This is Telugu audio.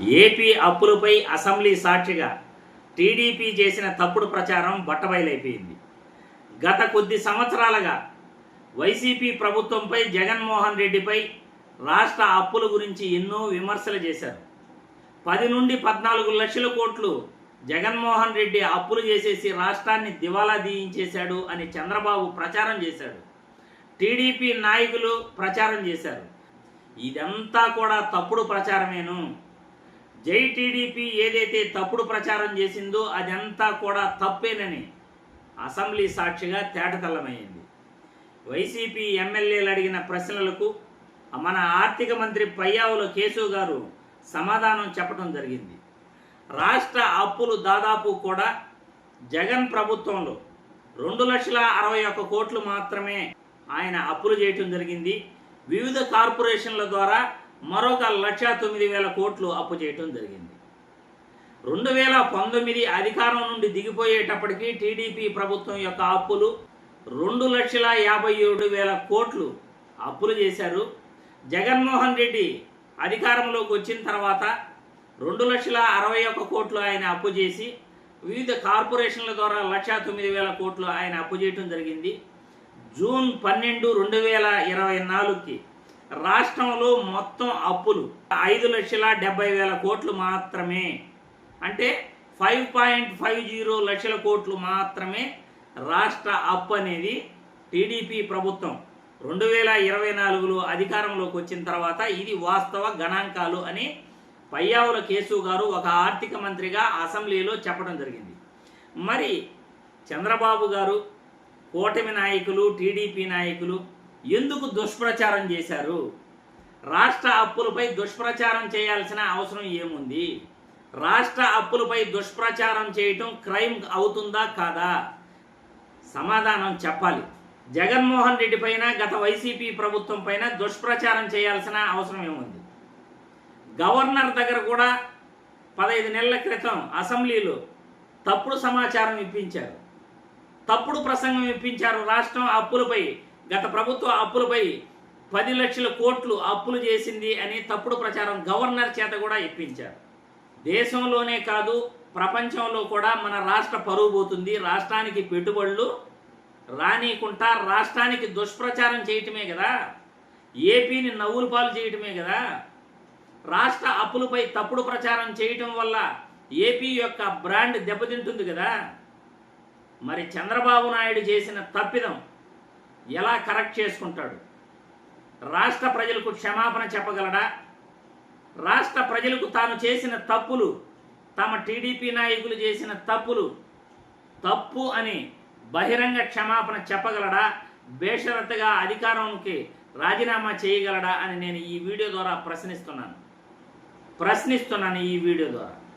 ఏపీ అప్పులపై అసెంబ్లీ సాక్షిగా టీడీపీ చేసిన తప్పుడు ప్రచారం బట్టబయలైపోయింది. గత కొద్ది సంవత్సరాలుగా వైసీపీ ప్రభుత్వంపై జగన్మోహన్ రెడ్డిపై రాష్ట్ర అప్పుల గురించి ఎన్నో విమర్శలు చేశారు. పది నుండి పద్నాలుగు లక్షల కోట్లు జగన్మోహన్ రెడ్డి అప్పులు చేసేసి రాష్ట్రాన్ని దివాలా దీయించేశాడు అని చంద్రబాబు ప్రచారం చేశాడు. టీడీపీ నాయకులు ప్రచారం చేశారు. ఇదంతా కూడా తప్పుడు ప్రచారమేను. జై టీడీపీ ఏదైతే తప్పుడు ప్రచారం చేసిందో అదంతా కూడా తప్పేనని అసెంబ్లీ సాక్షిగా తేటతల్లమైంది. వైసీపీ ఎమ్మెల్యేలు అడిగిన ప్రశ్నలకు మన ఆర్థిక మంత్రి పయ్యావుల కేశవ్ గారు సమాధానం చెప్పడం జరిగింది. రాష్ట్ర అప్పులు దాదాపు కూడా జగన్ ప్రభుత్వంలో రెండు లక్షల అరవై ఒక్క కోట్లు మాత్రమే ఆయన అప్పులు చేయటం జరిగింది. వివిధ కార్పొరేషన్ల ద్వారా మరొక లక్ష తొమ్మిది వేల కోట్లు అప్పు చేయటం జరిగింది. రెండు వేల పంతొమ్మిది అధికారం నుండి దిగిపోయేటప్పటికీ టీడీపీ ప్రభుత్వం యొక్క అప్పులు రెండు లక్షల యాభై ఏడు వేల కోట్లు అప్పులు చేశారు. జగన్మోహన్ రెడ్డి అధికారంలోకి వచ్చిన తర్వాత రెండు లక్షల అరవై ఒక్క కోట్లు ఆయన అప్పు చేసి వివిధ కార్పొరేషన్ల ద్వారా లక్ష తొమ్మిది వేల కోట్లు ఆయన అప్పు చేయటం జరిగింది. జూన్ పన్నెండు రెండు వేల ఇరవై నాలుగుకి రాష్ట్రంలో మొత్తం అప్పులు ఐదు లక్షల డెబ్బై వేల కోట్లు మాత్రమే. అంటే ఫైవ్ పాయింట్ ఫైవ్ జీరో లక్షల కోట్లు మాత్రమే రాష్ట్ర అప్పు అనేది టీడీపీ ప్రభుత్వం రెండు వేల ఇరవై నాలుగులో అధికారంలోకి వచ్చిన తర్వాత ఇది వాస్తవ గణాంకాలు అని పయ్యావుల కేసు గారు ఒక ఆర్థిక మంత్రిగా అసెంబ్లీలో చెప్పడం జరిగింది. మరి చంద్రబాబు గారు కూటమి నాయకులు టీడీపీ నాయకులు ఎందుకు దుష్ప్రచారం చేశారు? రాష్ట్ర అప్పులపై దుష్ప్రచారం చేయాల్సిన అవసరం ఏముంది? రాష్ట్ర అప్పులపై దుష్ప్రచారం చేయటం క్రైమ్ అవుతుందా కాదా? సమాధానం చెప్పాలి. జగన్మోహన్ రెడ్డి పైన గత వైసీపీ ప్రభుత్వం పైన దుష్ప్రచారం చేయాల్సిన అవసరం ఏముంది? గవర్నర్ దగ్గర కూడా పదహైదు నెలల క్రితం అసెంబ్లీలో తప్పుడు సమాచారం ఇప్పించారు. తప్పుడు ప్రసంగం ఇప్పించారు రాష్ట్రం అప్పులపై. గత ప్రభుత్వ అప్పులపై పది లక్షల కోట్లు అప్పులు చేసింది అని తప్పుడు ప్రచారం గవర్నర్ చేత కూడా ఇప్పించారు. దేశంలోనే కాదు ప్రపంచంలో కూడా మన రాష్ట్ర పరువు పోతుంది. రాష్ట్రానికి పెట్టుబడులు రానీకుంటా రాష్ట్రానికి దుష్ప్రచారం చేయటమే కదా. ఏపీని నవ్వుల పాలు చేయటమే కదా. రాష్ట్ర అప్పులపై తప్పుడు ప్రచారం చేయటం వల్ల ఏపీ యొక్క బ్రాండ్ దెబ్బతింటుంది కదా. మరి చంద్రబాబు నాయుడు చేసిన తప్పిదం ఎలా కరెక్ట్ చేసుకుంటాడు? రాష్ట్ర ప్రజలకు క్షమాపణ చెప్పగలడా? రాష్ట్ర ప్రజలకు తాను చేసిన తప్పులు తమ టీడీపీ నాయకులు చేసిన తప్పులు తప్పు అని బహిరంగ క్షమాపణ చెప్పగలడా? బేషరతుగా అధికారంకి రాజీనామా చేయగలడా అని నేను ఈ వీడియో ద్వారా ప్రశ్నిస్తున్నాను. ప్రశ్నిస్తున్నాను ఈ వీడియో ద్వారా.